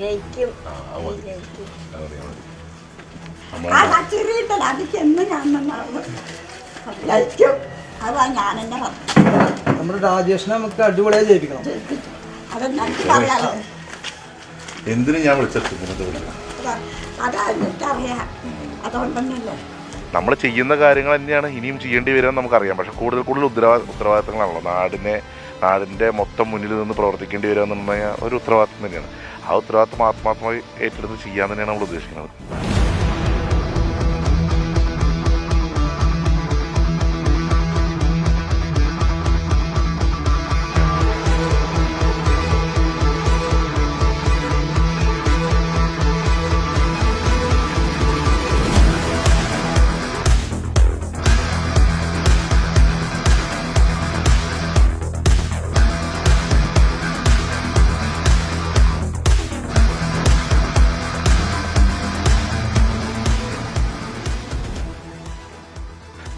ജയിക്കും. കാണുന്നുണ്ടാവും അതാ ഞാൻ എന്നെ നമ്മുടെ രാജേഷിനെ നമുക്ക് അടിപൊളിയായി ജയിപ്പിക്കണം. എനിക്ക് പറയാലോ എന്തിനും ഞാൻ വിളിച്ചെടുത്തു അതാ എനിക്കറിയാം അതുകൊണ്ടൊന്നുമില്ല. നമ്മൾ ചെയ്യുന്ന കാര്യങ്ങൾ തന്നെയാണ് ഇനിയും ചെയ്യേണ്ടി വരിക നമുക്കറിയാം. പക്ഷെ കൂടുതൽ കൂടുതൽ ഉത്തരവാ ഉത്തരവാദിത്തങ്ങളാണല്ലോ. നാടിനെ നാടിന്റെ മൊത്തം മുന്നിൽ നിന്ന് പ്രവർത്തിക്കേണ്ടി വരിക എന്നുള്ള ഒരു ഉത്തരവാദിത്തം തന്നെയാണ്. ആ ഉത്തരവാദിത്തം ആത്മാർത്ഥമായി ഏറ്റെടുത്ത് ചെയ്യാൻ തന്നെയാണ് നമ്മൾ ഉദ്ദേശിക്കുന്നത്.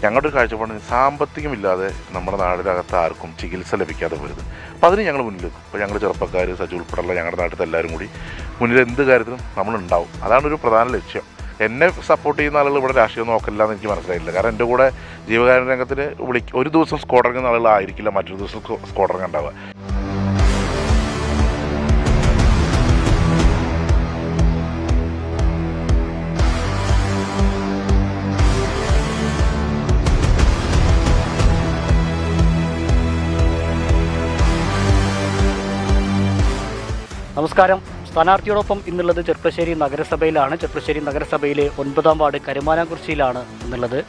ഞങ്ങളുടെ ഒരു കാഴ്ചപ്പാടിന് സാമ്പത്തികമില്ലാതെ നമ്മുടെ നാടിനകത്ത് ആർക്കും ചികിത്സ ലഭിക്കാതെ പോരുത് അപ്പോൾ അതിന് ഞങ്ങൾ മുന്നിൽ ഇപ്പോൾ ഞങ്ങൾ ചെറുപ്പക്കാർ സജു ഉൾപ്പെടെയുള്ള ഞങ്ങളുടെ നാട്ടിലത്തെ എല്ലാവരും കൂടി മുന്നിൽ എന്ത് കാര്യത്തിലും നമ്മളുണ്ടാവും. അതാണ് ഒരു പ്രധാന ലക്ഷ്യം. എന്നെ സപ്പോർട്ട് ചെയ്യുന്ന ആളുകൾ ഇവിടെ രാഷ്ട്രീയം നോക്കില്ല എന്ന് എനിക്ക് മനസ്സിലായില്ല. കാരണം എന്റെ കൂടെ ജീവകാരുണ്യ രംഗത്തിന് വിളിക്കും ഒരു ദിവസം സ്ക്വാഡ് ഇറങ്ങുന്ന ആളുകളായിരിക്കില്ല മറ്റൊരു ദിവസം സ്ക്വാഡ് നമസ്കാരം. സ്ഥാനാർത്ഥിയോടൊപ്പം ഇന്നുള്ളത് ചെർപ്പശ്ശേരി നഗരസഭയിലാണ്. ചെർപ്പശ്ശേരി നഗരസഭയിലെ ഒൻപതാം വാർഡ് കരുമാനാംകുറിശ്ശിയിലാണ് ഇന്നുള്ളത്.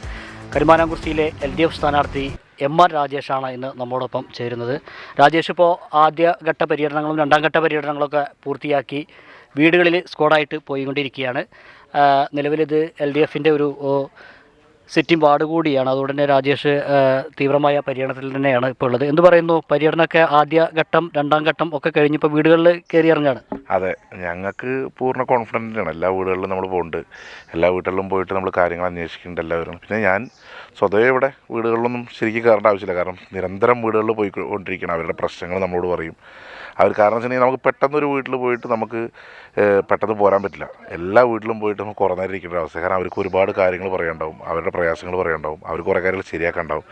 കരുമാനാംകുറിശ്ശിയിലെ എൽ ഡി എഫ് സ്ഥാനാർത്ഥി എം ആർ രാജേഷാണ് ഇന്ന് നമ്മോടൊപ്പം ചേരുന്നത്. രാജേഷ് ഇപ്പോൾ ആദ്യഘട്ട പര്യടനങ്ങളും രണ്ടാം ഘട്ട പര്യടനങ്ങളൊക്കെ പൂർത്തിയാക്കി വീടുകളിൽ സ്ക്വാഡായിട്ട് പോയിക്കൊണ്ടിരിക്കുകയാണ്. നിലവിലിത് എൽ ഡി എഫിന്റെ ഒരു സിറ്റിംഗ് വാർഡ് കൂടിയാണ്. അതുകൊണ്ട് തന്നെ രാജേഷ് തീവ്രമായ പര്യടനത്തിൽ തന്നെയാണ് ഇപ്പോൾ ഉള്ളത്. എന്ത് പറയുന്നു? പര്യടനമൊക്കെ ആദ്യ ഘട്ടം രണ്ടാം ഘട്ടം ഒക്കെ കഴിഞ്ഞിപ്പോൾ വീടുകളിൽ കയറി ഇറങ്ങാണ്. അതെ. ഞങ്ങൾക്ക് പൂർണ കോൺഫിഡന്റ് ആണ്. എല്ലാ വീടുകളിലും നമ്മൾ പോകുന്നുണ്ട് എല്ലാ വീടുകളിലും പോയിട്ട് നമ്മൾ കാര്യങ്ങൾ അന്വേഷിക്കുന്നുണ്ട് എല്ലാവരും. പിന്നെ ഞാൻ സ്വതവേ ഇവിടെ വീടുകളിലൊന്നും ശരിക്കും കയറേണ്ട ആവശ്യമില്ല. കാരണം നിരന്തരം വീടുകളിൽ പോയിക്കൊണ്ടിരിക്കണം അവരുടെ പ്രശ്നങ്ങൾ നമ്മളോട് പറയും. അവർ കാരണം വെച്ചിട്ടുണ്ടെങ്കിൽ നമുക്ക് പെട്ടെന്നൊരു വീട്ടിൽ പോയിട്ട് നമുക്ക് പെട്ടെന്ന് പോരാൻ പറ്റില്ല. എല്ലാ വീട്ടിലും പോയിട്ട് നമുക്ക് കുറേ നേരം ഇരിക്കേണ്ട അവസ്ഥ കാരണം അവർക്ക് ഒരുപാട് കാര്യങ്ങൾ പറയാനുണ്ടാവും. അവരുടെ പ്രയാസങ്ങൾ പറയാനുണ്ടാവും. അവർ കുറേ കാര്യങ്ങൾ ശരിയാക്കാനുണ്ടാവും.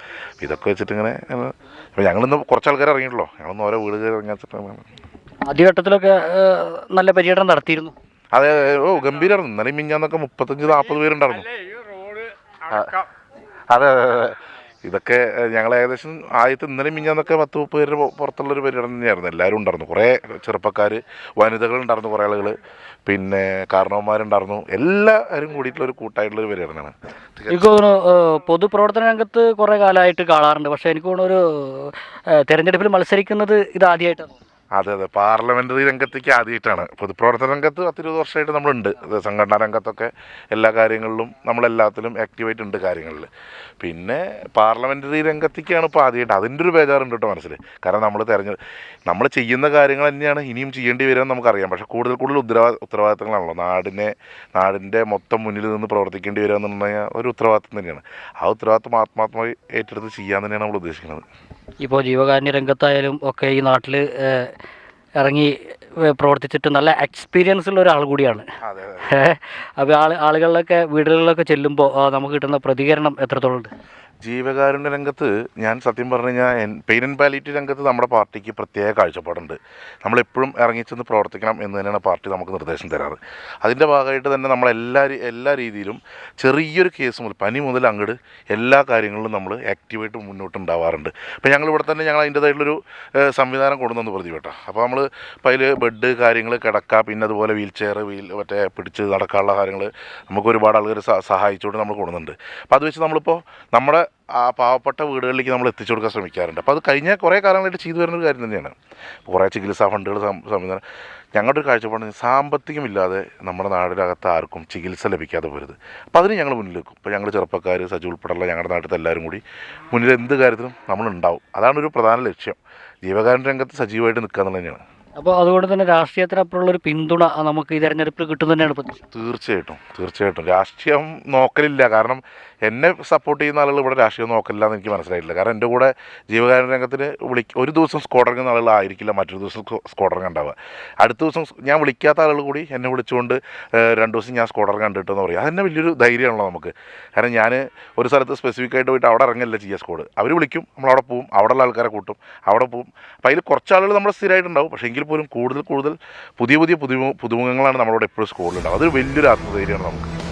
ഇതൊക്കെ വെച്ചിട്ട് ഇങ്ങനെ ഞങ്ങളിന്ന് കുറച്ച് ആൾക്കാർ ഇറങ്ങിയിട്ടുള്ളൂ? ഞങ്ങളൊന്ന് ഓരോ വീട് കയറി ഇറങ്ങി വെച്ചിട്ട് ആദ്യഘട്ടത്തിലൊക്കെ നല്ല പര്യടനം നടത്തിയിരുന്നു. അതെ ഓ ഗംഭീരമായിരുന്നു ഇന്നലെ മിഞ്ഞാന്നൊക്കെ മുപ്പത്തഞ്ച് നാൽപ്പത് പേരുണ്ടായിരുന്നു. അതെ അതെ അതെ. ഇതൊക്കെ ഞങ്ങൾ ഏകദേശം ആദ്യത്തെ ഇന്നലെ മിഞ്ഞാന്നൊക്കെ പത്ത് മുപ്പത് പേര് പുറത്തുള്ളൊരു പരിപാടി തന്നെയായിരുന്നു. എല്ലാവരും ഉണ്ടായിരുന്നു. കുറേ ചെറുപ്പക്കാർ വനിതകൾ ഉണ്ടായിരുന്നു കുറേ ആളുകൾ പിന്നെ കാരണവന്മാരുണ്ടായിരുന്നു. എല്ലാവരും കൂടിയിട്ടുള്ള ഒരു കൂട്ടായിട്ടുള്ള ഒരു തോന്നുന്നു പൊതുപ്രവർത്തന രംഗത്ത് കുറേ കാലമായിട്ട് കാണാറുണ്ട്. പക്ഷേ എനിക്ക് തോന്നുന്നു ഒരു തിരഞ്ഞെടുപ്പിൽ മത്സരിക്കുന്നത് ഇത് ആദ്യമായിട്ടാണ് അതെ അതെ. പാർലമെന്ററി രംഗത്തേക്ക് ആദ്യമായിട്ടാണ്. പൊതുപ്രവർത്തന രംഗത്ത് പത്തിരുപത് വർഷമായിട്ട് നമ്മളുണ്ട്. സംഘടനാ രംഗത്തൊക്കെ എല്ലാ കാര്യങ്ങളിലും നമ്മളെല്ലാത്തിലും ആക്റ്റീവായിട്ട് ഉണ്ട് കാര്യങ്ങളിൽ. പിന്നെ പാർലമെന്ററി രംഗത്തേക്കാണ് ഇപ്പോൾ ആദ്യമായിട്ട്. അതിന്റെ ഒരു ബേജാറുണ്ട് കേട്ടോ മനസ്സിൽ കാരണം നമ്മൾ തെരഞ്ഞെ നമ്മൾ ചെയ്യുന്ന കാര്യങ്ങൾ തന്നെയാണ് ഇനിയും ചെയ്യേണ്ടി വരിക നമുക്കറിയാം. പക്ഷേ കൂടുതൽ കൂടുതൽ ഉത്തരവാ ഉത്തരവാദിത്തങ്ങളാണല്ലോ. നാടിനെ നാടിന്റെ മൊത്തം മുന്നിൽ നിന്ന് പ്രവർത്തിക്കേണ്ടി വരിക എന്ന് പറഞ്ഞാൽ ഒരു ഉത്തരവാദിത്തം തന്നെയാണ്. ആ ഉത്തരവാദിത്തം ആത്മാത്മായി ഏറ്റെടുത്ത് ചെയ്യാൻ തന്നെയാണ് നമ്മൾ ഉദ്ദേശിക്കുന്നത്. ഇപ്പോൾ ജീവകാരുണ്യ രംഗത്തായാലും ഒക്കെ ഈ നാട്ടിൽ ഇറങ്ങി പ്രവർത്തിച്ചിട്ട് നല്ല എക്സ്പീരിയൻസ് ഉള്ള ഒരാൾ കൂടിയാണ്. അപ്പോൾ ആൾ ആളുകളിലൊക്കെ വീടുകളിലൊക്കെ ചെല്ലുമ്പോൾ നമുക്ക് കിട്ടുന്ന പ്രതികരണം എത്രത്തോളം ഉണ്ട് ജീവകാരുണ്യ രംഗത്ത് ഞാൻ സത്യം പറഞ്ഞു കഴിഞ്ഞാൽ പെയിൻ ആൻഡ് പാലിറ്റി രംഗത്ത് നമ്മുടെ പാർട്ടിക്ക് പ്രത്യേക കാഴ്ചപ്പാടുണ്ട്. നമ്മളെപ്പോഴും ഇറങ്ങിച്ചെന്ന് പ്രവർത്തിക്കണം എന്ന് തന്നെയാണ് പാർട്ടി നമുക്ക് നിർദ്ദേശം തരാറ്. അതിന്റെ ഭാഗമായിട്ട് തന്നെ നമ്മൾ എല്ലാ എല്ലാ രീതിയിലും ചെറിയൊരു കേസ് മുതൽ പനി മുതൽ അങ്ങോട്ട് എല്ലാ കാര്യങ്ങളിലും നമ്മൾ ആക്റ്റീവായിട്ട് മുന്നോട്ട് ഉണ്ടാവാറുണ്ട് അപ്പോൾ ഞങ്ങൾ ഇവിടെ തന്നെ ഞങ്ങൾ അതിന്റേതായിട്ടുള്ളൊരു സംവിധാനം കൊണ്ടുവന്നു പ്രതി കേട്ടോ അപ്പോൾ നമ്മൾ ഇപ്പോൾ അതിൽ ബെഡ് കാര്യങ്ങൾ കിടക്ക പിന്നെ അതുപോലെ വീൽ ചെയർ വീൽ മറ്റേ പിടിച്ച് നടക്കാനുള്ള കാര്യങ്ങൾ നമുക്ക് ഒരുപാട് ആളുകൾ സഹായിച്ചുകൊണ്ട് നമ്മൾ കൊണ്ടുവന്നുണ്ട് അപ്പോൾ അത് വെച്ച് നമ്മളിപ്പോൾ നമ്മുടെ ആ പാവപ്പെട്ട വീടുകളിലേക്ക് നമ്മൾ എത്തിച്ചു കൊടുക്കാൻ ശ്രമിക്കാറുണ്ട്. അപ്പോൾ അത് കഴിഞ്ഞ കുറേ കാലങ്ങളായിട്ട് ചെയ്തു വരുന്ന ഒരു കാര്യം തന്നെയാണ്. കുറേ ചികിത്സാ ഫണ്ടുകൾ സംവിധാനം. ഞങ്ങളുടെ ഒരു കാഴ്ചപ്പാട് സാമ്പത്തികമില്ലാതെ നമ്മുടെ നാടിനകത്ത് ആർക്കും ചികിത്സ ലഭിക്കാതെ പോരുത്. അപ്പോൾ അതിന് ഞങ്ങൾ മുന്നിൽ വെക്കും ഇപ്പോൾ ഞങ്ങൾ ചെറുപ്പക്കാർ സജി ഉൾപ്പെടെയുള്ള ഞങ്ങളുടെ നാട്ടിലത്തെ എല്ലാവരും കൂടി മുന്നിൽ എന്ത് കാര്യത്തിലും നമ്മളുണ്ടാവും അതാണ് ഒരു പ്രധാന ലക്ഷ്യം. ജീവകാരുണ്യ രംഗത്ത് സജീവമായിട്ട് നിൽക്കുക എന്നുള്ളത് തന്നെയാണ്. അപ്പോൾ അതുകൊണ്ട് തന്നെ രാഷ്ട്രീയത്തിനപ്പുറമുള്ള ഒരു പിന്തുണ നമുക്ക് ഈ തെരഞ്ഞെടുപ്പിൽ കിട്ടും തന്നെയാണ് തീർച്ചയായിട്ടും തീർച്ചയായിട്ടും. രാഷ്ട്രീയം നോക്കലില്ല. കാരണം എന്നെ സപ്പോർട്ട് ചെയ്യുന്ന ആളുകൾ ഇവിടെ രാഷ്ട്രീയം നോക്കില്ല എന്ന് എനിക്ക് മനസ്സിലായിട്ടില്ല. കാരണം എന്റെ കൂടെ ജീവകാരുണ്യ രംഗത്തിന് വിളി ഒരു ദിവസം സ്കോഡ് ഇറങ്ങുന്ന ആളുകളായിരിക്കില്ല മറ്റൊരു ദിവസം സ്കോഡ് ഇറങ്ങുണ്ടാവുക അടുത്ത ദിവസം ഞാൻ വിളിക്കാത്ത ആളുകൾ കൂടി എന്നെ വിളിച്ചുകൊണ്ട് രണ്ട് ദിവസം ഞാൻ സ്കോഡ് ഇറങ്ങാൻ കണ്ടിട്ടെന്ന് പറയും. അതെന്നെ വലിയൊരു ധൈര്യമാണല്ലോ നമുക്ക്. കാരണം ഞാൻ ഒരു സ്ഥലത്ത് സ്പെസിഫിക് ആയിട്ട് പോയിട്ട് അവിടെ ഇറങ്ങില്ല ചെയ്യുക സ്കോഡ് അവർ വിളിക്കും. നമ്മൾ അവിടെ പോവും. അവിടെയുള്ള ആൾക്കാരെ കൂട്ടും. അവിടെ പോവും. അപ്പോൾ അതിൽ കുറച്ച് ആളുകൾ നമ്മൾ സ്ഥിരമായിട്ടുണ്ടാവും. പക്ഷേ എങ്കിൽ പോലും കൂടുതൽ കൂടുതൽ പുതിയ പുതിയ പുതുമു പുതുമുഖങ്ങളാണ് നമ്മളോട് എപ്പോഴും സ്കൂളിലുണ്ടാവും അതൊരു വലിയൊരു ആത്മധൈര്യമാണ് നമുക്ക്.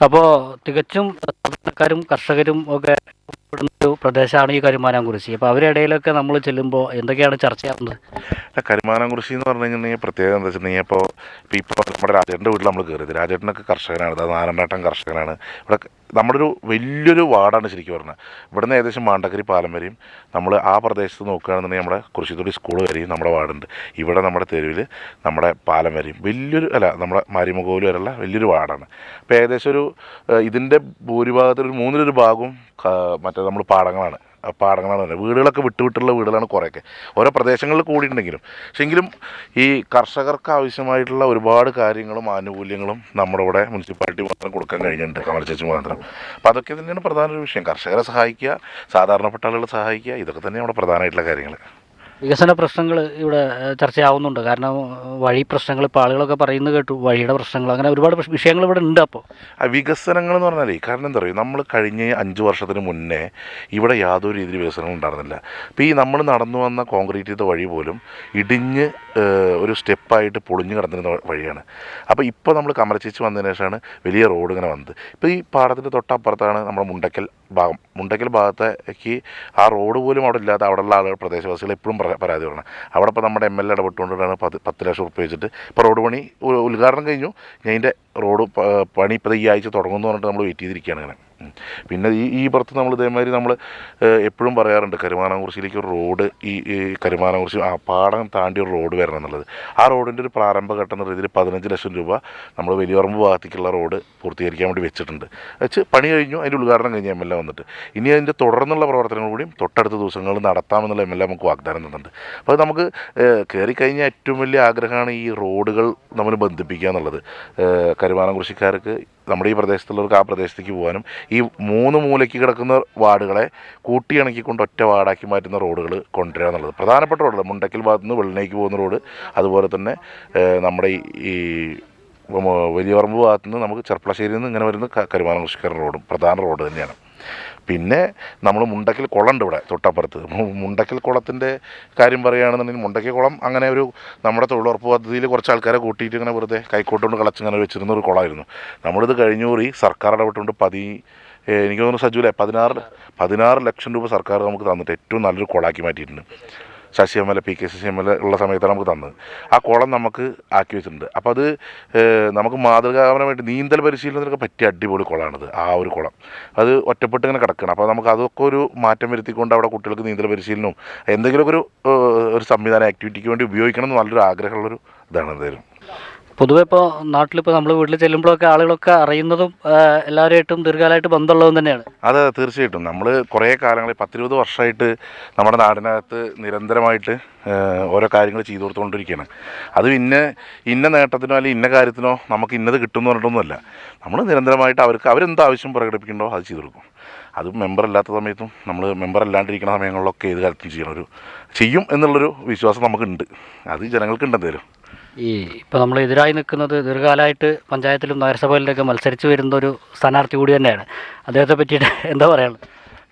അപ്പോൾ തികച്ചും സാധാരണക്കാരും കർഷകരും ഒക്കെ ഒരു പ്രദേശമാണ് ഈ കരുമാനാംകുറിശി അപ്പോൾ അവരുടെ ഇടയിലൊക്കെ നമ്മൾ ചെല്ലുമ്പോൾ എന്തൊക്കെയാണ് ചർച്ചയാവുന്നത് അല്ല കരുമാനം കൃഷി എന്ന് പറഞ്ഞു കഴിഞ്ഞാൽ പ്രത്യേകത എന്താ വെച്ചിട്ടുണ്ടെങ്കിൽ ഇപ്പോൾ ഇപ്പോൾ നമ്മുടെ രാജേട്ടന്റെ വീട്ടിൽ നമ്മൾ കയറിയത് രാജേട്ടനൊക്കെ കർഷകനാണ്. നാരായണേട്ടൻ കർഷകനാണ്. ഇവിടെ നമ്മുടെ ഒരു വലിയൊരു വാർഡാണ് ശരിക്കും പറഞ്ഞാൽ ഇവിടുന്ന് ഏകദേശം മാണ്ടക്കരി പാലം വരെയും നമ്മൾ ആ പ്രദേശത്ത് നോക്കുകയാണെന്നുണ്ടെങ്കിൽ നമ്മുടെ കുറിച്ചിത്തോടി സ്കൂൾ വരെയും നമ്മുടെ വാർഡുണ്ട്. ഇവിടെ നമ്മുടെ തെരുവിൽ നമ്മുടെ പാലം വരെയും വലിയൊരു അല്ല നമ്മുടെ മാരിമുഖോൽ വരെയുള്ള വലിയൊരു വാർഡാണ്. അപ്പോൾ ഏകദേശം ഒരു ഇതിന്റെ ഭൂരിഭാഗത്തിൽ ഒരു മൂന്നിലൊരു ഭാഗവും മറ്റേ നമ്മൾ പാടങ്ങളാണ്. പാടങ്ങളാണ് വരുന്നത്. വീടുകളൊക്കെ വിട്ടുവിട്ടുള്ള വീടുകളാണ് കുറേയൊക്കെ. ഓരോ പ്രദേശങ്ങളിൽ കൂടിയിട്ടുണ്ടെങ്കിലും. പക്ഷെ എങ്കിലും ഈ കർഷകർക്ക് ആവശ്യമായിട്ടുള്ള ഒരുപാട് കാര്യങ്ങളും ആനുകൂല്യങ്ങളും നമ്മുടെ ഇവിടെ മുനിസിപ്പാലിറ്റി മാത്രം കൊടുക്കാൻ കഴിഞ്ഞിട്ടുണ്ട്. കമലച്ചേച്ചി മാത്രം. അപ്പോൾ അതൊക്കെ തന്നെയാണ് പ്രധാന ഒരു വിഷയം. കർഷകരെ സഹായിക്കുക സാധാരണപ്പെട്ട ആളുകളെ സഹായിക്കുക ഇതൊക്കെ തന്നെയാണ് നമ്മുടെ പ്രധാനമായിട്ടുള്ള കാര്യങ്ങൾ വികസന പ്രശ്നങ്ങൾ ഇവിടെ ചർച്ചയാവുന്നുണ്ട്. കാരണം വഴി പ്രശ്നങ്ങൾ ഇപ്പോൾ ആളുകളൊക്കെ പറയുന്നത് കേട്ടു. വഴിയുടെ പ്രശ്നങ്ങൾ അങ്ങനെ ഒരുപാട് വിഷയങ്ങൾ ഇവിടെ ഉണ്ട് അപ്പോൾ വികസനങ്ങൾ എന്ന് പറഞ്ഞാൽ കാരണം എന്താ പറയുക നമ്മൾ കഴിഞ്ഞ അഞ്ച് വർഷത്തിന് മുന്നേ ഇവിടെ യാതൊരു രീതിയിൽ വികസനങ്ങൾ ഉണ്ടായിരുന്നില്ല. ഇപ്പോൾ ഈ നമ്മൾ നടന്നു വന്ന കോൺക്രീറ്റ് ചെയ്ത വഴി പോലും ഇടിഞ്ഞ് ഒരു സ്റ്റെപ്പായിട്ട് പൊളിഞ്ഞ് കിടന്നിരുന്ന വഴിയാണ്. അപ്പോൾ ഇപ്പോൾ നമ്മൾ കമലച്ചേച്ചി വന്നതിന് ശേഷമാണ് വലിയ റോഡ് ഇങ്ങനെ വന്നത്. ഇപ്പോൾ ഈ പാടത്തിന്റെ തൊട്ടപ്പുറത്താണ് നമ്മുടെ മുണ്ടക്കൽ ഭാഗം. മുണ്ടക്കൽ ഭാഗത്തേക്ക് ആ റോഡ് പോലും അവിടെ ഇല്ലാത്ത അവിടെയുള്ള ആളുകൾ പ്രദേശവാസികൾ എപ്പോഴും പരാതി പറയണം അവിടെ ഇപ്പോൾ നമ്മുടെ എം എൽ എ ഇടപെട്ടുകൊണ്ടാണ് പത്ത് പത്ത് ലക്ഷം ഉറുപ്പ്യ വെച്ചിട്ട്. ഇപ്പോൾ റോഡ് പണി ഉദ്ഘാടനം കഴിഞ്ഞു. ഞാൻ അതിന്റെ റോഡ് പണി ഇപ്പോൾ ഈ ആഴ്ച തുടങ്ങുമെന്ന് പറഞ്ഞിട്ട് നമ്മൾ വെയിറ്റ് ചെയ്തിരിക്കുകയാണ് ഇങ്ങനെ. പിന്നെ ഈ ഈ പുറത്ത് നമ്മൾ ഇതേമാതിരി നമ്മൾ എപ്പോഴും പറയാറുണ്ട് കരുമാനാംകുറിശിയിലേക്ക് ഒരു റോഡ് ഈ ഈ കരുമാനാംകുറിശി ആ പാടം താണ്ടി ഒരു റോഡ് വരണം എന്നുള്ളത്. ആ റോഡിന്റെ ഒരു പ്രാരംഭഘട്ടം എന്ന രീതിയിൽ പതിനഞ്ച് ലക്ഷം രൂപ നമ്മൾ വലിയറമ്പ് ഭാഗത്തേക്കുള്ള റോഡ് പൂർത്തീകരിക്കാൻ വേണ്ടി വെച്ചിട്ടുണ്ട്. വെച്ച് പണി കഴിഞ്ഞു അതിന്റെ ഉദ്ഘാടനം കഴിഞ്ഞ് എം എൽ എ വന്നിട്ട്. ഇനി അതിന്റെ തുടർന്നുള്ള പ്രവർത്തനങ്ങൾ കൂടിയും തൊട്ടടുത്ത ദിവസങ്ങളിൽ നടത്താമെന്നുള്ള എം എൽ എ നമുക്ക് വാഗ്ദാനം തന്നിട്ടുണ്ട്. അപ്പോൾ നമുക്ക് കയറി കഴിഞ്ഞാൽ ഏറ്റവും വലിയ ആഗ്രഹമാണ് ഈ റോഡുകൾ നമ്മൾ ബന്ധിപ്പിക്കുക എന്നുള്ളത്. ഏഹ് കരുമാനം കൃഷിക്കാർക്ക് നമ്മുടെ ഈ പ്രദേശത്തുള്ളവർക്ക് ആ പ്രദേശത്തേക്ക് പോകാനും ഈ മൂന്ന് മൂലയ്ക്ക് കിടക്കുന്ന വാർഡുകളെ കൂട്ടിയിണക്കിക്കൊണ്ട് ഒറ്റ വാർഡാക്കി മാറ്റുന്ന റോഡുകൾ കൊണ്ടുവരിക എന്നുള്ളത്. പ്രധാനപ്പെട്ട റോഡുകൾ മുണ്ടക്കൽ ഭാഗത്തുനിന്ന് വെള്ളിനേക്ക് പോകുന്ന റോഡ്. അതുപോലെ തന്നെ നമ്മുടെ ഈ വലിയ വലിയപറമ്പ് ഭാഗത്ത് നിന്ന് നമുക്ക് ചെർപ്പളശ്ശേരിയിൽ നിന്ന് ഇങ്ങനെ വരുന്ന കരുമാനം കൃഷിക്കാരൻ റോഡും പ്രധാന റോഡ് തന്നെയാണ്. പിന്നെ നമ്മൾ മുണ്ടക്കൽ കുളമുണ്ട് ഇവിടെ തൊട്ടപ്പുറത്ത്. മുണ്ടക്കിൽ കുളത്തിന്റെ കാര്യം പറയുകയാണെന്നുണ്ടെങ്കിൽ മുണ്ടക്കൽ കുളം അങ്ങനെ ഒരു നമ്മുടെ തൊഴിലുറപ്പ് പദ്ധതിയിൽ കുറച്ച് ആൾക്കാരെ കൂട്ടിയിട്ട് ഇങ്ങനെ വെറുതെ കൈക്കോട്ടുകൊണ്ട് ഇങ്ങനെ വെച്ചിരുന്ന ഒരു കുളമായിരുന്നു. നമ്മളിത് കഴിഞ്ഞൂറി സർക്കാർ ഇടപെട്ടുകൊണ്ട് പതി എനിക്ക് തോന്നുന്നു സജുലെ പതിനാറ് പതിനാറ് ലക്ഷം രൂപ സർക്കാർ നമുക്ക് തന്നിട്ട് ഏറ്റവും നല്ലൊരു കുളമാക്കി മാറ്റിയിട്ടുണ്ട്. Sasi M L A P K Sasi M L A ഉള്ള സമയത്താണ് നമുക്ക് തന്നത്. ആ കുളം നമുക്ക് ആക്കി വെച്ചിട്ടുണ്ട്. അപ്പോൾ അത് നമുക്ക് മാതൃകാപരമായിട്ട് നീന്തൽ പരിശീലനത്തിനൊക്കെ പറ്റിയ അടിപൊളി കുളമാണത് ആ ഒരു കുളം. അത് ഒറ്റപ്പെട്ട് ഇങ്ങനെ കിടക്കണം. അപ്പോൾ നമുക്ക് അതൊക്കെ ഒരു മാറ്റം വരുത്തിക്കൊണ്ട് അവിടെ കുട്ടികൾക്ക് നീന്തൽ പരിശീലനവും എന്തെങ്കിലുമൊക്കെ ഒരു ഒരു സംവിധാനം ആക്ടിവിറ്റിക്ക് വേണ്ടി ഉപയോഗിക്കണം എന്ന് നല്ലൊരു ആഗ്രഹമുള്ളൊരു ഇതാണ് എന്തായാലും. പൊതുവെ ഇപ്പോൾ നാട്ടിലിപ്പോൾ നമ്മൾ വീട്ടിൽ ചെല്ലുമ്പോഴൊക്കെ ആളുകളൊക്കെ അറിയുന്നതും എല്ലാവരുമായിട്ടും ദീർഘകാലമായിട്ട് ബന്ധമുള്ളതും തന്നെയാണ്. അതെ തീർച്ചയായിട്ടും. നമ്മൾ കുറേ കാലങ്ങളിൽ പത്തിരുപത് വർഷമായിട്ട് നമ്മുടെ നാടിനകത്ത് നിരന്തരമായിട്ട് ഓരോ കാര്യങ്ങൾ ചെയ്തു കൊടുത്തുകൊണ്ടിരിക്കുകയാണ്. അത് ഇന്ന ഇന്ന നേട്ടത്തിനോ അല്ലെങ്കിൽ ഇന്ന കാര്യത്തിനോ നമുക്ക് ഇന്നത് കിട്ടുമെന്ന് പറഞ്ഞിട്ടൊന്നുമല്ല. നമ്മൾ നിരന്തരമായിട്ട് അവർക്ക് അവരെന്ത് ആവശ്യം പ്രകടിപ്പിക്കണ്ടോ അത് ചെയ്തു കൊടുക്കും. അത് മെമ്പർ അല്ലാത്ത സമയത്തും നമ്മൾ മെമ്പർ അല്ലാണ്ടിരിക്കുന്ന സമയങ്ങളിലൊക്കെ ഏത് കാര്യത്തിലും ചെയ്യണം ഒരു ചെയ്യും എന്നുള്ളൊരു വിശ്വാസം നമുക്കുണ്ട്. അത് ജനങ്ങൾക്കുണ്ട് എന്തായാലും. ഈ ഇപ്പോൾ നമ്മൾ എതിരായി നിൽക്കുന്നത് ദീർഘകാലമായിട്ട് പഞ്ചായത്തിലും നഗരസഭയിലൊക്കെ മത്സരിച്ച് വരുന്ന ഒരു സ്ഥാനാർത്ഥി കൂടി തന്നെയാണ്. അദ്ദേഹത്തെ പറ്റിയിട്ട് എന്താ പറയാനുള്ളത്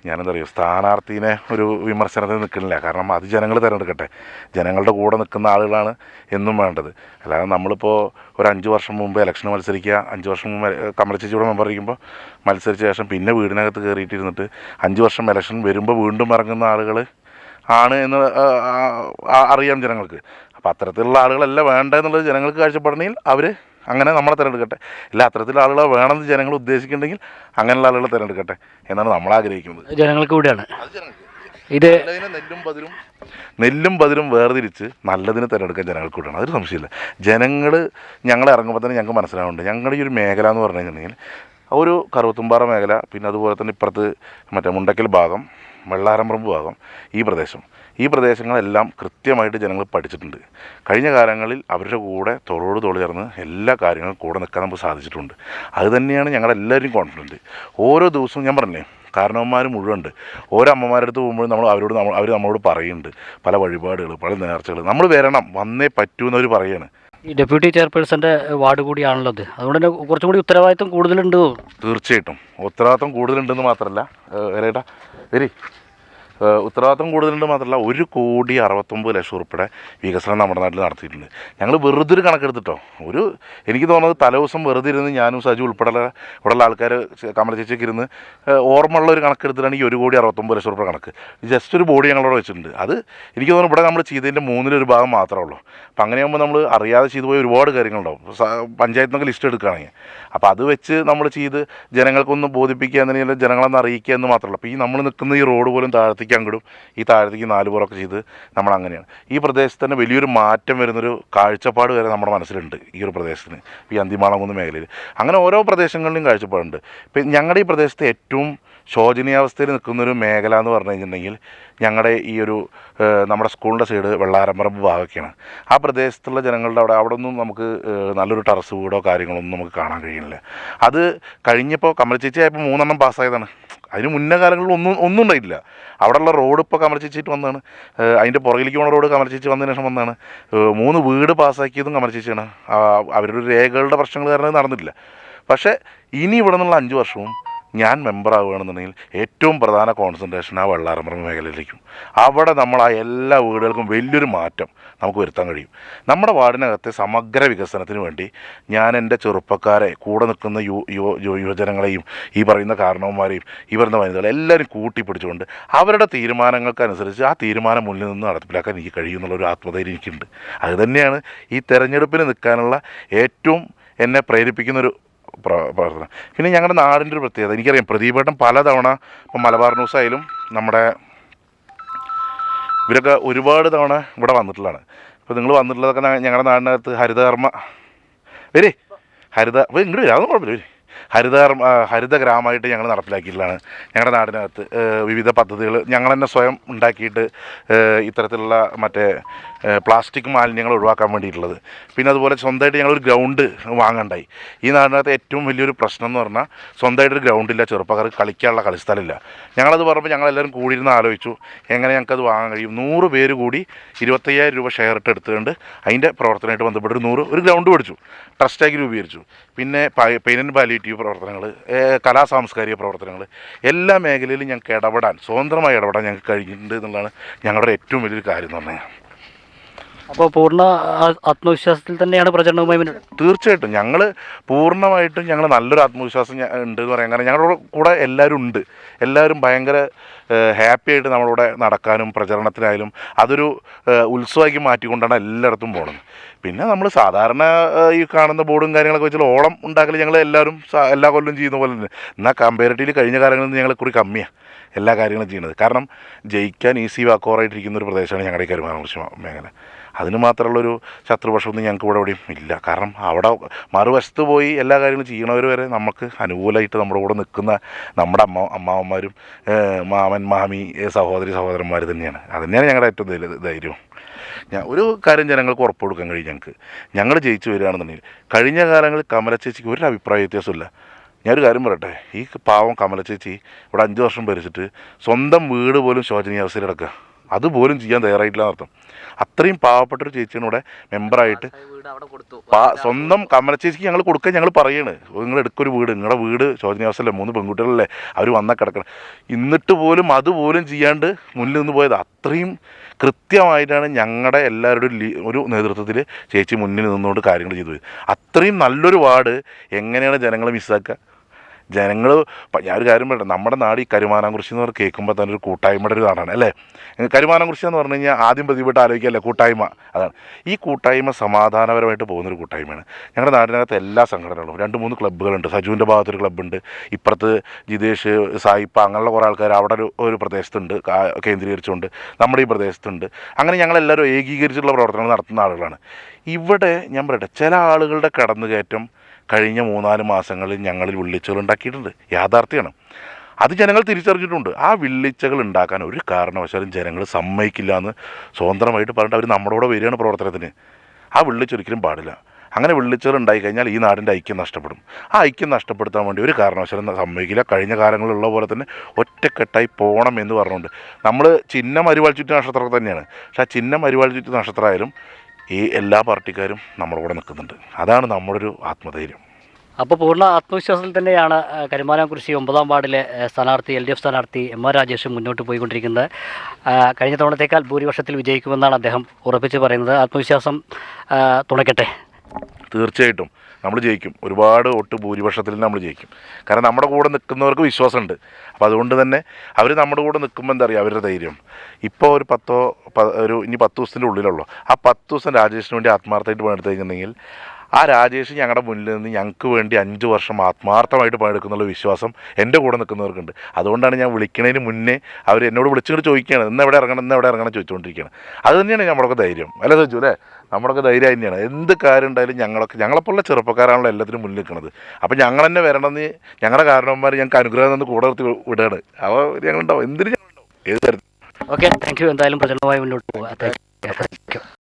ഞാനെന്താ പറയുക സ്ഥാനാർത്ഥീനെ ഒരു വിമർശനത്തിന് നിൽക്കുന്നില്ല കാരണം അത് ജനങ്ങൾ തിരഞ്ഞെടുക്കട്ടെ. ജനങ്ങളുടെ കൂടെ നിൽക്കുന്ന ആളുകളാണ് എന്നും വേണ്ടത്. അല്ലാതെ നമ്മളിപ്പോൾ ഒരു അഞ്ച് വർഷം മുമ്പ് ഇലക്ഷന് മത്സരിക്കുക അഞ്ച് വർഷം മുമ്പ് കമലച്ചേച്ചിയുടെ മെമ്പർ ഇരിക്കുമ്പോൾ മത്സരിച്ച ശേഷം പിന്നെ വീടിനകത്ത് കയറിയിട്ടിരുന്നിട്ട് അഞ്ച് വർഷം ഇലക്ഷൻ വരുമ്പോൾ വീണ്ടും ഇറങ്ങുന്ന ആളുകൾ ആണ് എന്ന് അറിയാം ജനങ്ങൾക്ക്. അപ്പോൾ അത്തരത്തിലുള്ള ആളുകളല്ല വേണ്ട എന്നുള്ളത് ജനങ്ങൾക്ക് കാഴ്ചപ്പെടണമെങ്കിൽ അവർ അങ്ങനെ നമ്മളെ തിരഞ്ഞെടുക്കട്ടെ. ഇല്ല അത്തരത്തിലുള്ള ആളുകളെ വേണമെന്ന് ജനങ്ങൾ ഉദ്ദേശിക്കുന്നുണ്ടെങ്കിൽ അങ്ങനെയുള്ള ആളുകളെ തിരഞ്ഞെടുക്കട്ടെ എന്നാണ് നമ്മൾ ആഗ്രഹിക്കുന്നത്. ജനങ്ങൾക്ക് കൂടിയാണ്. ഇത് നെല്ലും പതിരും നെല്ലും പതിരും വേർതിരിച്ച് നല്ലതിനെ തിരഞ്ഞെടുക്കാൻ ജനങ്ങൾക്ക് കൂടിയാണ്. അതൊരു സംശയമില്ല. ജനങ്ങൾ ഞങ്ങൾ ഇറങ്ങുമ്പോൾ തന്നെ ഞങ്ങൾക്ക് മനസ്സിലാവുന്നുണ്ട്. ഞങ്ങളുടെ ഈ ഒരു മേഖല എന്ന് പറഞ്ഞു കഴിഞ്ഞിട്ടുണ്ടെങ്കിൽ ഒരു കറുവത്തുംപാറ മേഖല പിന്നെ അതുപോലെ തന്നെ ഇപ്പുറത്ത് മറ്റേ മുണ്ടക്കൽ ഭാഗം വെള്ളാരമ്പറമ്പ് ഭാഗം ഈ പ്രദേശം. ഈ പ്രദേശങ്ങളെല്ലാം കൃത്യമായിട്ട് ജനങ്ങൾ പഠിച്ചിട്ടുണ്ട്. കഴിഞ്ഞ കാലങ്ങളിൽ അവരുടെ കൂടെ തോളോട് തോളി ചേർന്ന് എല്ലാ കാര്യങ്ങളും കൂടെ നിൽക്കാൻ നമുക്ക് സാധിച്ചിട്ടുണ്ട്. അത് തന്നെയാണ് ഞങ്ങളെല്ലാവരും കോൺഫിഡന്റ് ഓരോ ദിവസവും ഞാൻ പറഞ്ഞില്ലേ കാരണവന്മാർ മുഴുവൻ ഉണ്ട് ഓരോ അമ്മമാരുടെ അടുത്ത് പോകുമ്പോഴും നമ്മൾ അവരോട് നമ്മൾ അവർ നമ്മളോട് പറയുന്നുണ്ട്. പല വഴിപാടുകൾ പല നേർച്ചകൾ. നമ്മൾ വരണം വന്നേ പറ്റൂ എന്നവർ പറയാണ്. ഈ ഡെപ്യൂട്ടി ചെയർപേഴ്സന്റെ വാർഡ് കൂടിയാണല്ലോ അത്. അതുകൊണ്ട് തന്നെ കുറച്ചും കൂടി ഉത്തരവാദിത്വം കൂടുതലുണ്ട്. തീർച്ചയായിട്ടും. ഉത്തരവാദിത്വം കൂടുതലുണ്ടെന്ന് മാത്രമല്ല. വരേട്ടാ വരി. ഉത്തരവാദിത്വം കൂടുതലുണ്ട് മാത്രമല്ല ഒരു കോടി അറുപത്തൊമ്പത് ലക്ഷം ഉൾപ്പെടെ വികസനം നമ്മുടെ നാട്ടിൽ നടത്തിയിട്ടുണ്ട്. ഞങ്ങൾ വെറുതെ ഒരു കണക്കെടുത്തിട്ടോ. ഒരു എനിക്ക് തോന്നുന്നത് തലേദിവസം വെറുതെ ഇരുന്ന് ഞാനും സജു ഉൾപ്പെടെ ഇവിടെയുള്ള ആൾക്കാർ കമല ചേച്ചിക്ക് ഇരുന്ന് ഓർമ്മയുള്ള ഒരു കണക്കെടുത്തിട്ടാണ് ഈ ഒരു കോടി അറുപത്തൊമ്പത് ലക്ഷം രൂപ കണക്ക്. ജസ്റ്റ് ഒരു ബോഡി ഞങ്ങളവിടെ വെച്ചിട്ടുണ്ട്. അത് എനിക്ക് തോന്നുന്നു ഇവിടെ നമ്മൾ ചെയ്തതിന്റെ മൂന്നിലൊരു ഭാഗം മാത്രമേ ഉള്ളൂ. അപ്പം അങ്ങനെയാകുമ്പോൾ നമ്മൾ അറിയാതെ ചെയ്തു പോയ ഒരുപാട് കാര്യങ്ങളുണ്ടാവും. പഞ്ചായത്തിനൊക്കെ ലിസ്റ്റ് എടുക്കുകയാണെങ്കിൽ. അപ്പോൾ അത് വെച്ച് നമ്മൾ ചെയ്ത് ജനങ്ങൾക്കൊന്ന് ബോധിപ്പിക്കുക എന്നുണ്ടെങ്കിൽ ജനങ്ങളൊന്ന് അറിയിക്കുക എന്ന് മാത്രമല്ല. അപ്പോൾ ഈ നമ്മൾ നിൽക്കുന്ന ഈ റോഡ് പോലും താഴത്തേക്ക് അങ്ങോട്ടും ഈ താഴത്തേക്ക് നാല് പുറമൊക്കെ ചെയ്ത് നമ്മൾ അങ്ങനെയാണ് ഈ പ്രദേശത്ത് തന്നെ വലിയൊരു മാറ്റം വരുന്നൊരു കാഴ്ചപ്പാട് വരെ നമ്മുടെ മനസ്സിലുണ്ട് ഈ ഒരു പ്രദേശത്തിന് ഈ അന്തിമാളംകുന്ന് മേഖലയിൽ. അങ്ങനെ ഓരോ പ്രദേശങ്ങളിലും കാഴ്ചപ്പാടുണ്ട്. ഇപ്പം ഞങ്ങളുടെ ഈ പ്രദേശത്ത് ഏറ്റവും ശോചനീയാവസ്ഥയിൽ നിൽക്കുന്നൊരു മേഖല എന്ന് പറഞ്ഞു കഴിഞ്ഞിട്ടുണ്ടെങ്കിൽ ഞങ്ങളുടെ ഈ ഒരു നമ്മുടെ സ്കൂളിന്റെ സൈഡ് വെള്ളാരമ്പറമ്പ് ഭാഗമൊക്കെയാണ് ആ പ്രദേശത്തുള്ള ജനങ്ങളുടെ അവിടെ അവിടെ ഒന്നും നമുക്ക് നല്ലൊരു ടെറസ് വീടോ കാര്യങ്ങളൊന്നും നമുക്ക് കാണാൻ കഴിയുന്നില്ല. അത് കഴിഞ്ഞപ്പോൾ ചേച്ചി ആയപ്പോൾ മൂന്നെണ്ണം പാസ്സായതാണ്. അതിന് മുന്നേ കാലങ്ങളിൽ ഒന്നും ഒന്നും ഉണ്ടായിട്ടില്ല. അവിടെയുള്ള റോഡ് ഇപ്പോൾ കമല ചേച്ചിയിട്ട് വന്നതാണ്. അതിന്റെ പുറകിലേക്ക് പോണ റോഡ് കമല ചേച്ചി വന്നതിന് ശേഷം വന്നതാണ്. മൂന്ന് വീട് പാസ്സാക്കിയതും കമല ചേച്ചിയാണ്. അവരുടെ രേഖകളുടെ പ്രശ്നങ്ങൾ കാരണം നടന്നിട്ടില്ല. പക്ഷേ ഇനി ഇവിടെ നിന്നുള്ള അഞ്ച് വർഷവും ഞാൻ മെമ്പറാവുകയാണെന്നുണ്ടെങ്കിൽ ഏറ്റവും പ്രധാന കോൺസെൻട്രേഷൻ ആ വെള്ളാരമ്പറമ്പ് മേഖലയിലേക്കും. അവിടെ നമ്മൾ ആ എല്ലാ വീടുകൾക്കും വലിയൊരു മാറ്റം നമുക്ക് വരുത്താൻ കഴിയും. നമ്മുടെ വാർഡിനകത്തെ സമഗ്ര വികസനത്തിന് വേണ്ടി ഞാൻ എന്റെ ചെറുപ്പക്കാരെ കൂടെ നിൽക്കുന്ന യു യുവ യുവ- യുവജനങ്ങളെയും ഈ പറയുന്ന കാരണവന്മാരെയും ഈ പറയുന്ന വനിതകളെ എല്ലാവരും കൂട്ടിപ്പിടിച്ചുകൊണ്ട് അവരുടെ തീരുമാനങ്ങൾക്കനുസരിച്ച് ആ തീരുമാനം മുന്നിൽ നിന്ന് നടപ്പിലാക്കാൻ എനിക്ക് കഴിയുമെന്നുള്ളൊരു ആത്മധൈര്യം എനിക്കുണ്ട്. അത് തന്നെയാണ് ഈ തെരഞ്ഞെടുപ്പിന് നിൽക്കാനുള്ള ഏറ്റവും എന്നെ പ്രേരിപ്പിക്കുന്നൊരു പ്ര- പ്രവർത്തനം പിന്നെ ഞങ്ങളുടെ നാടിന്റെ ഒരു പ്രത്യേകത. എനിക്കറിയാം പ്രദീപേട്ടൻ പലതവണ ഇപ്പം മലബാർ ന്യൂസ് ആയാലും നമ്മുടെ ഇവരൊക്കെ ഒരുപാട് തവണ ഇവിടെ വന്നിട്ടുള്ളതാണ്. അപ്പോൾ നിങ്ങൾ വന്നിട്ടുള്ളതൊക്കെ ഞങ്ങളുടെ നാടിനകത്ത് ഹരിതകർമ്മ. വരേ. ഹരിത അപ്പോൾ ഇങ്ങോട്ട് വരും. അതൊന്നും കുഴപ്പമില്ല. വരും. ആ, ഹരിത ഗ്രാമമായിട്ട് ഞങ്ങൾ നടപ്പിലാക്കിയിട്ടുള്ളതാണ്. ഞങ്ങളുടെ നാടിനകത്ത് വിവിധ പദ്ധതികൾ ഞങ്ങൾ തന്നെ സ്വയം ഉണ്ടാക്കിയിട്ട് ഇത്തരത്തിലുള്ള മറ്റേ പ്ലാസ്റ്റിക് മാലിന്യങ്ങൾ ഒഴിവാക്കാൻ വേണ്ടിയിട്ടുള്ളത്. പിന്നെ അതുപോലെ സ്വന്തമായിട്ട് ഞങ്ങളൊരു ഗ്രൗണ്ട് വാങ്ങണ്ടായി. ഈ നാടിനകത്ത് ഏറ്റവും വലിയൊരു പ്രശ്നം എന്ന് പറഞ്ഞാൽ സ്വന്തമായിട്ടൊരു ഗ്രൗണ്ടില്ല ചെറുപ്പക്കാർ കളിക്കാനുള്ള കളിസ്ഥലമില്ല. ഞങ്ങളത് പറഞ്ഞപ്പോൾ ഞങ്ങളെല്ലാവരും കൂടിയിരുന്ന് ആലോചിച്ചു എങ്ങനെ ഞങ്ങൾക്കത് വാങ്ങാൻ കഴിയും? നൂറ് പേര് കൂടി ഇരുപത്തയ്യായിരം രൂപ ഷെയർ ഇട്ട് എടുത്തുകൊണ്ട് അതിന്റെ പ്രവർത്തനമായിട്ട് ബന്ധപ്പെട്ട് ഒരു നൂറ് ഒരു ഗ്രൗണ്ട് മേടിച്ചു. ട്രസ്റ്റാക്കി രൂപീകരിച്ചു. പിന്നെ പെയിനൻ പാലിയേറ്റീവ് പ്രവർത്തനങ്ങൾ കലാ സാംസ്കാരിക പ്രവർത്തനങ്ങൾ എല്ലാ മേഖലയിലും ഞങ്ങൾക്ക് ഇടപെടാൻ സ്വതന്ത്രമായി ഇടപെടാൻ ഞങ്ങൾക്ക് കഴിഞ്ഞിട്ടുണ്ട് എന്നുള്ളതാണ് ഞങ്ങളുടെ ഏറ്റവും വലിയൊരു കാര്യം എന്ന് പറഞ്ഞാൽ. അപ്പോൾ പൂർണ ആത്മവിശ്വാസത്തിൽ തന്നെയാണ് പ്രചരണവുമായി മുന്നോട്ട് തീർച്ചയായിട്ടും. ഞങ്ങൾ പൂർണമായിട്ടും ഞങ്ങൾ നല്ലൊരു ആത്മവിശ്വാസം ഉണ്ട് എന്ന് പറയാൻ കാരണം ഞങ്ങളുടെ കൂടെ എല്ലാവരും ഉണ്ട്. എല്ലാവരും ഭയങ്കര ഹാപ്പി ആയിട്ട് നമ്മളിവിടെ നടക്കാനും പ്രചരണത്തിനായാലും അതൊരു ഉത്സവമാക്കി മാറ്റിക്കൊണ്ടാണ് എല്ലായിടത്തും പോകുന്നത് പിന്നെ നമ്മൾ സാധാരണ ഈ കാണുന്ന ബോർഡും കാര്യങ്ങളൊക്കെ വെച്ചാൽ ഓളം ഉണ്ടാക്കൽ ഞങ്ങൾ എല്ലാവരും എല്ലാ കൊല്ലം ചെയ്യുന്ന പോലെ തന്നെ. എന്നാൽ കമ്പാരിറ്റീവ്ലി കഴിഞ്ഞ കാലങ്ങളിൽ നിന്ന് ഞങ്ങൾ കുറി കമ്മിയാണ് എല്ലാ കാര്യങ്ങളും ചെയ്യുന്നത്. കാരണം ജയിക്കാൻ ഈസി വാക്കോറായിട്ടിരിക്കുന്ന ഒരു പ്രദേശമാണ് ഞങ്ങളുടെ ഈ കരുമാനകുറിച്ച് മേഖല. അതിന് മാത്രമുള്ളൊരു ശത്രുപക്ഷമൊന്നും ഞങ്ങൾക്ക് ഇവിടെ എവിടെയും ഇല്ല. കാരണം അവിടെ മറുവശത്ത് പോയി എല്ലാ കാര്യങ്ങളും ചെയ്യണവർ വരെ നമുക്ക് അനുകൂലമായിട്ട് നമ്മുടെ കൂടെ നിൽക്കുന്ന നമ്മുടെ അമ്മ അമ്മാവന്മാരും മാമൻ മാമി സഹോദരി സഹോദരന്മാർ തന്നെയാണ്. അത് തന്നെയാണ് ഞങ്ങളുടെ ഏറ്റവും ധൈര്യം ഞാൻ ഒരു കാര്യം ജനങ്ങൾക്ക് ഉറപ്പ് കൊടുക്കാൻ കഴിയും ഞങ്ങൾക്ക്. ഞങ്ങൾ ജയിച്ചു വരികയാണെന്നുണ്ടെങ്കിൽ കഴിഞ്ഞ കാലങ്ങളിൽ കമല ചേച്ചിക്ക് ഒരു അഭിപ്രായ വ്യത്യാസമില്ല ഞാനൊരു കാര്യം പറയട്ടെ ഈ പാവം കമല ചേച്ചി ഇവിടെ അഞ്ച് വർഷം ഭരിച്ചിട്ട് സ്വന്തം വീട് പോലും ശോചനീയാവസ്ഥയിൽ കിടക്കുക അതുപോലും ചെയ്യാൻ തയ്യാറായിട്ടില്ല അർത്ഥം അത്രയും പാവപ്പെട്ട ഒരു ചേച്ചിയാണ് ഇവിടെ മെമ്പറായിട്ട്. സ്വന്തം കമല ചേച്ചിക്ക് ഞങ്ങൾ കൊടുക്കാൻ ഞങ്ങൾ പറയാണ്. നിങ്ങൾ എടുക്കൊരു വീട്. നിങ്ങളുടെ വീട് ശോചനീയാവസ്ഥയല്ലേ? മൂന്ന് പെൺകുട്ടികളല്ലേ? അവർ വന്നാൽ കിടക്കണം. എന്നിട്ട് പോലും അതുപോലും ചെയ്യാണ്ട് മുന്നിൽ നിന്ന് പോയത് അത്രയും കൃത്യമായിട്ടാണ് ഞങ്ങളുടെ എല്ലാവരുടെയും ഒരു നേതൃത്വത്തിൽ ചേച്ചി മുന്നിൽ നിന്നുകൊണ്ട് കാര്യങ്ങൾ ചെയ്തു പോയത്. അത്രയും നല്ലൊരു വാർഡ്. എങ്ങനെയാണ് ജനങ്ങൾ മിസ്സാക്കുക? ജനങ്ങൾ ഞാനൊരു കാര്യം പറയട്ടെ നമ്മുടെ നാട് ഈ കരുമാനാംകുറിശി എന്ന് പറഞ്ഞാൽ കേൾക്കുമ്പോൾ തന്നെ ഒരു കൂട്ടായ്മയുടെ ഒരു നാടാണ് അല്ലേ? കരുമാനാംകുറിശി എന്ന് പറഞ്ഞു കഴിഞ്ഞാൽ ആദ്യം പ്രതിപെട്ട് ആലോചിക്കല്ലേ കൂട്ടായ്മ? അതാണ്. ഈ കൂട്ടായ്മ സമാധാനപരമായിട്ട് പോകുന്നൊരു കൂട്ടായ്മയാണ്. ഞങ്ങളുടെ നാടിനകത്ത് എല്ലാ സംഘടനകളും രണ്ട് മൂന്ന് ക്ലബ്ബുകളുണ്ട്. സജുവിന്റെ ഭാഗത്തൊരു ക്ലബ്ബുണ്ട് ഇപ്പുറത്ത് ജിതേഷ് സായിപ്പ അങ്ങനെയുള്ള കുറേ ആൾക്കാർ അവിടെ ഒരു ഒരു പ്രദേശത്തുണ്ട് കേന്ദ്രീകരിച്ചുകൊണ്ട് നമ്മുടെ ഈ പ്രദേശത്തുണ്ട്. അങ്ങനെ ഞങ്ങളെല്ലാവരും ഏകീകരിച്ചുള്ള പ്രവർത്തനങ്ങൾ നടത്തുന്ന ആളുകളാണ്. ഇവിടെ ഞാൻ പറയട്ടെ ചില ആളുകളുടെ കടന്നുകയറ്റം കഴിഞ്ഞ മൂന്നാൽ മാസങ്ങളിൽ ഞങ്ങളിൽ വിള്ളിച്ചകൾ ഉണ്ടാക്കിയിട്ടുണ്ട്. യാഥാർത്ഥ്യമാണ് അത് ജനങ്ങൾ തിരിച്ചറിഞ്ഞിട്ടുണ്ട്. ആ വിള്ളിച്ചകൾ ഉണ്ടാക്കാൻ ഒരു കാരണവശാലും ജനങ്ങൾ സമ്മതിക്കില്ല എന്ന് സ്വതന്ത്രമായിട്ട് പറഞ്ഞിട്ട് അവർ നമ്മുടെ കൂടെ വരികയാണ് പ്രവർത്തനത്തിന്. ആ വിള്ളിച്ചൊരിക്കലും പാടില്ല. അങ്ങനെ വിള്ളിച്ചകൾ ഉണ്ടായി കഴിഞ്ഞാൽ ഈ നാടിന്റെ ഐക്യം നഷ്ടപ്പെടും. ആ ഐക്യം നഷ്ടപ്പെടുത്താൻ വേണ്ടി ഒരു കാരണവശാലും സമ്മതിക്കില്ല. കഴിഞ്ഞ കാലങ്ങളിലുള്ള പോലെ തന്നെ ഒറ്റക്കെട്ടായി പോകണം എന്ന് പറഞ്ഞുകൊണ്ട്. നമ്മൾ ചിഹ്നം അരിവാൾ ചുറ്റു നക്ഷത്രം തന്നെയാണ്. പക്ഷേ ആ ചിഹ്നം അരിവാൾ ചുറ്റു നക്ഷത്രമായാലും ഈ എല്ലാ പാർട്ടിക്കാരും നമ്മുടെ കൂടെ നിൽക്കുന്നുണ്ട്. അതാണ് നമ്മുടെ ഒരു ആത്മധൈര്യം. അപ്പോൾ പൂർണ ആത്മവിശ്വാസത്തിൽ തന്നെയാണ് കരിമാനം കൃഷി ഒമ്പതാം വാർഡിലെ സ്ഥാനാർത്ഥി എൽ ഡി എഫ് സ്ഥാനാർത്ഥി എം ആർ രാജേഷ് മുന്നോട്ട് പോയിക്കൊണ്ടിരിക്കുന്നത്. കഴിഞ്ഞ തവണത്തേക്കാൾ ഭൂരിപക്ഷത്തിൽ വിജയിക്കുമെന്നാണ് അദ്ദേഹം ഉറപ്പിച്ച് പറയുന്നത്. ആത്മവിശ്വാസം തുണയ്ക്കട്ടെ. തീർച്ചയായിട്ടും. നമ്മൾ ജയിക്കും. ഒരുപാട് ഒട്ട് ഭൂരിപക്ഷത്തിൽ നമ്മൾ ജയിക്കും. കാരണം നമ്മുടെ കൂടെ നിൽക്കുന്നവർക്ക് വിശ്വാസമുണ്ട്. അപ്പോൾ അതുകൊണ്ട് തന്നെ അവർ നമ്മുടെ കൂടെ നിൽക്കുമ്പോൾ എന്താ അറിയുക അവരുടെ ധൈര്യം. ഇപ്പോൾ ഒരു പത്തോ ഒരു ഇനി പത്ത് ദിവസത്തിന്റെ ഉള്ളിലുള്ളൂ. ആ പത്ത് ദിവസം രാജേഷിന് വേണ്ടി ആത്മാർത്ഥമായിട്ട് പണിയെടുത്ത് കഴിഞ്ഞിട്ടുണ്ടെങ്കിൽ ആ രാജേഷ് ഞങ്ങളുടെ മുന്നിൽ നിന്ന് ഞങ്ങൾക്ക് വേണ്ടി അഞ്ച് വർഷം ആത്മാർത്ഥമായിട്ട് പണിയെടുക്കുന്നുള്ള വിശ്വാസം എന്റെ കൂടെ നിൽക്കുന്നവർക്കുണ്ട്. അതുകൊണ്ടാണ് ഞാൻ വിളിക്കുന്നതിന് മുന്നേ അവർ എന്നോട് വിളിച്ചുകൊണ്ട് ചോദിക്കുകയാണ്. ഇന്ന് എവിടെ ഇറങ്ങണം? ഇന്ന് എവിടെ ഇറങ്ങണം? ചോദിച്ചുകൊണ്ടിരിക്കുകയാണ്. അത് തന്നെയാണ് നമ്മളൊക്കെ ധൈര്യം. അല്ലേ ചോദിച്ചു അല്ലേ? നമ്മളൊക്കെ ധൈര്യം തന്നെയാണ്. എന്ത് കാര്യം ഉണ്ടായാലും ഞങ്ങളൊക്കെ ഞങ്ങളെപ്പോലുള്ള ചെറുപ്പക്കാരാണല്ലോ എല്ലാത്തിനും മുന്നിൽ നിൽക്കുന്നത്. അപ്പോൾ ഞങ്ങൾ തന്നെ വരണമെന്ന് ഞങ്ങളുടെ കാരണവന്മാർ ഞങ്ങൾക്ക് അനുഗ്രഹം നിന്ന് കൂടെ നിർത്തി വിടുകയാണ് അപ്പോൾ ഞങ്ങളുണ്ടാവും. എന്തിനും ഞങ്ങളുണ്ടാവും? ഏത് തരത്തിൽ ഓക്കെ താങ്ക് യു എന്തായാലും പ്രചരണമായി മുന്നോട്ട് പോകാം